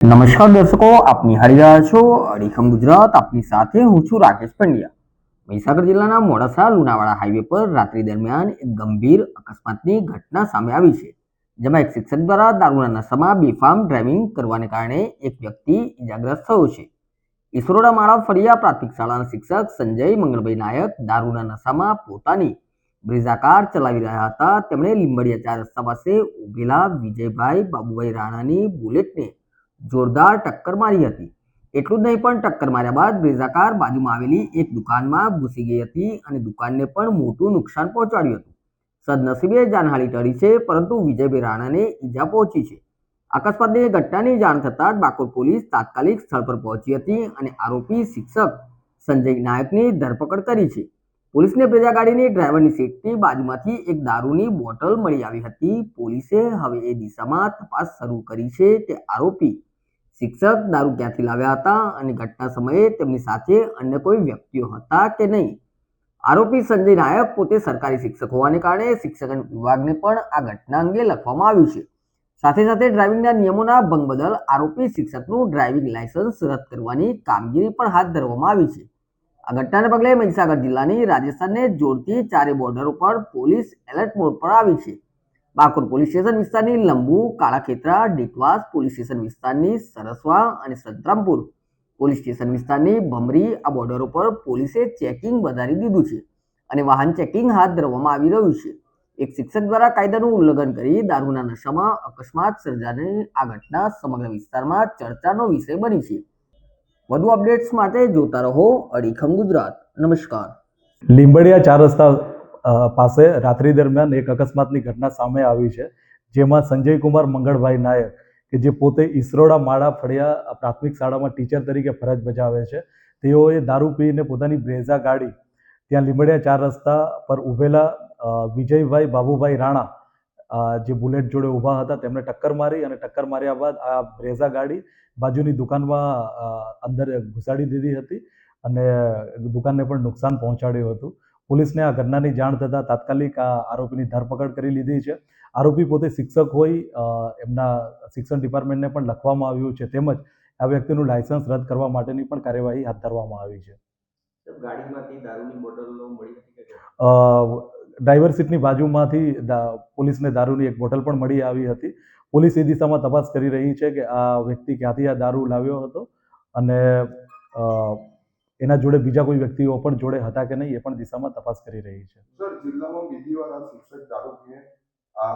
નમસ્કાર દર્શકો આપ નિહાળી રહ્યા છો અડીખમ ગુજરાત. આપની સાથે હું છું રાકેશ પંડ્યા. મહીસાગર જિલ્લાના મોડાસા લુણાવાડા હાઈવે પર રાત્રિ દરમિયાન એક ગંભીર અકસ્માતની ઘટના સામે આવી છે, જેમાં એક શિક્ષક દ્વારા દારૂના નશામાં બેફામ ડ્રાઇવિંગ કરવાને કારણે એક વ્યક્તિ ઇજાગ્રસ્ત થયો છે. ઈસરોડા માળા ફળિયા પ્રાથમિક શાળાના શિક્ષક સંજય મંગળભાઈ નાયક દારૂના નશામાં પોતાની બ્રિઝાકાર ચલાવી રહ્યા હતા. તેમણે લીંબડિયા ચાર રસ્તા પાસે ઉભેલા વિજયભાઈ બાબુભાઈ રાણાની બુલેટને જોરદાર ટક્કર મારી હતી. એટલું જ નહીં પણ ટક્કર માર્યા બાદ બ્રેઝા કાર બાજુમાં આવેલી એક દુકાનમાં ઘૂસી ગઈ હતી અને દુકાનને પણ મોટું નુકસાન પહોંચાડ્યું હતું. સદનસીબે જાનહાની ટળી છે, પરંતુ વિજયભાઈ રાણાને ઈજા પહોંચી છે. અકસ્માતની ઘટનાની જાણ થતાં જ બાકોર પોલીસ તાત્કાલિક સ્થળ પર પહોંચી હતી અને આરોપી શિક્ષક સંજય નાયકની ધરપકડ કરી છે. પોલીસને બ્રેઝા ગાડીની ડ્રાઈવરની સીટની બાજુમાંથી એક દારૂની બોટલ મળી આવી હતી. પોલીસે હવે એ દિશામાં તપાસ શરૂ કરી છે કે આરોપી શિક્ષક દારૂ ક્યાંથી લાવ્યા હતા અને ઘટના સમયે તેમની સાથે અન્ય કોઈ વ્યક્તિઓ હતા કે નહીં? આરોપી સંજય નાયક પોતે સરકારી શિક્ષક હોવાને કારણે શિક્ષણ વિભાગને પણ આ ઘટના અંગે લખવામાં આવ્યું છે. સાથે સાથે ડ્રાઇવિંગના નિયમોના ભંગ બદલ આરોપી શિક્ષકનું ડ્રાઇવિંગ લાયસન્સ રદ કરવાની કામગીરી પણ હાથ ધરવામાં આવી છે. આ ઘટનાને પગલે મહીસાગર જિલ્લાની રાજસ્થાનને જોડતી ચારે બોર્ડરો પર પોલીસ એલર્ટ મોડ પર આવી છે. બાકોર પોલીસ સ્ટેશન વિસ્તારની લંબુ કાળાખેતરા ડીટવાસ પોલીસ સ્ટેશન વિસ્તારની સરસવા અને સંતરામપુર પોલીસ સ્ટેશન વિસ્તારની ભમરી આ બોર્ડરો પર પોલીસે ચેકિંગ વધારી દીધું છે અને વાહન ચેકિંગ હાથ ધરવામાં આવી રહ્યું છે. એક શિક્ષક દ્વારા કાયદાનું ઉલ્લંઘન કરી દારૂના નશામાં અકસ્માત સર્જાની આ ઘટના સમગ્ર વિસ્તારમાં ચર્ચાનો વિષય બની છે. વધુ અપડેટ્સ માટે જોતા રહો અડીખમ ગુજરાત. નમસ્કાર. લીંબડિયા ચાર રસ્તા પાસે રાત્રિ દરમિયાન એક અકસ્માતની ઘટના સામે આવી છે, જેમાં સંજય કુમાર મંગળભાઈ નાયક, કે જે પોતે ઈસરોડા માળા ફળિયા પ્રાથમિક શાળામાં ટીચર તરીકે ફરજ બજાવે છે, તેઓએ દારૂ પીને પોતાની બ્રેઝા ગાડી ત્યાં લીંબડિયા ચાર રસ્તા પર ઊભેલા વિજયભાઈ બાબુભાઈ રાણા જે બુલેટ જોડે ઊભા હતા તેમણે ટક્કર મારી અને ટક્કર માર્યા બાદ આ બ્રેઝા ગાડી બાજુની દુકાનમાં અંદર ઘુસાડી દીધી હતી અને દુકાનને પણ નુકસાન પહોંચાડ્યું હતું. પોલીસને આ ઘટનાની જાણ થતાં તાત્કાલિક આ આરોપીની ધરપકડ કરી લીધી છે. આરોપી પોતે શિક્ષક હોય એમના શિક્ષણ ડિપાર્ટમેન્ટને પણ લખવામાં આવ્યું છે તેમજ આ વ્યક્તિનું લાયસન્સ રદ કરવા માટેની પણ કાર્યવાહી હાથ ધરવામાં આવી છે. ગાડીમાંથી દારૂની બોટલો મળી હતી ડ્રાઈવર સીટની બાજુમાંથી પોલીસને દારૂની એક બોટલ પણ મળી આવી હતી. પોલીસ એ દિશામાં તપાસ કરી રહી છે કે આ વ્યક્તિ ક્યાંથી આ દારૂ લાવ્યો હતો અને એના જોડે બીજા કોઈ વ્યક્તિઓ પણ જોડે હતા કે નહીં એ પણ દિશામાં તપાસ કરી રહી છે. સર જિલ્લામાં બીજી વાર આ શિક્ષક દારૂ આ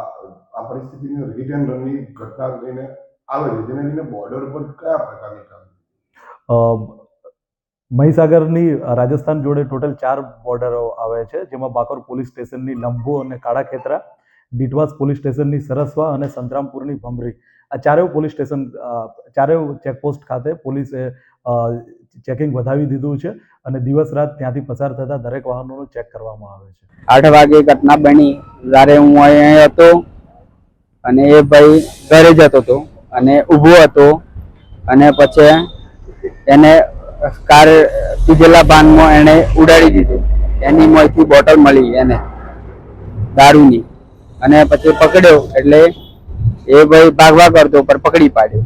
આ પરિસ્થિતિની રીટ એન્ડ રનની ઘટના લઈને આવે છે. જેને લઈને બોર્ડર પર કયા પ્રકારની કામગીરી મહીસાગરની રાજસ્થાન જોડે ટોટલ ચાર બોર્ડરો આવે છે જેમાં બાકોર પોલીસ સ્ટેશનની લંબુ અને કાળાખેત્રા ડીટવાસ પોલીસ સ્ટેશનની સરસવા અને સંતરામપુરની ભમરી. આ ચારેય પોલીસ સ્ટેશન ચારેય ચેકપોસ્ટ ખાતે પોલીસે ચેકિંગ વધાવી દીધું છે અને દિવસ રાત ત્યાંથી પસાર થતા દરેક વાહનોનું ચેક કરવામાં આવે છે. આઠ વાગે ઘટના બની. જ્યારે હું અહીંયા હતો અને એ ભાઈ ઘરે જતો હતો અને ઊભો હતો અને પછી એને કાર પીધેલા ભાનમાં એને ઉડાડી દીધું. એની મોંથી બોટલ મળી એને દારૂની. અને પછી પકડ્યો એટલે એ ભાઈ ભાગવા કરતો પર પકડી પાડ્યો.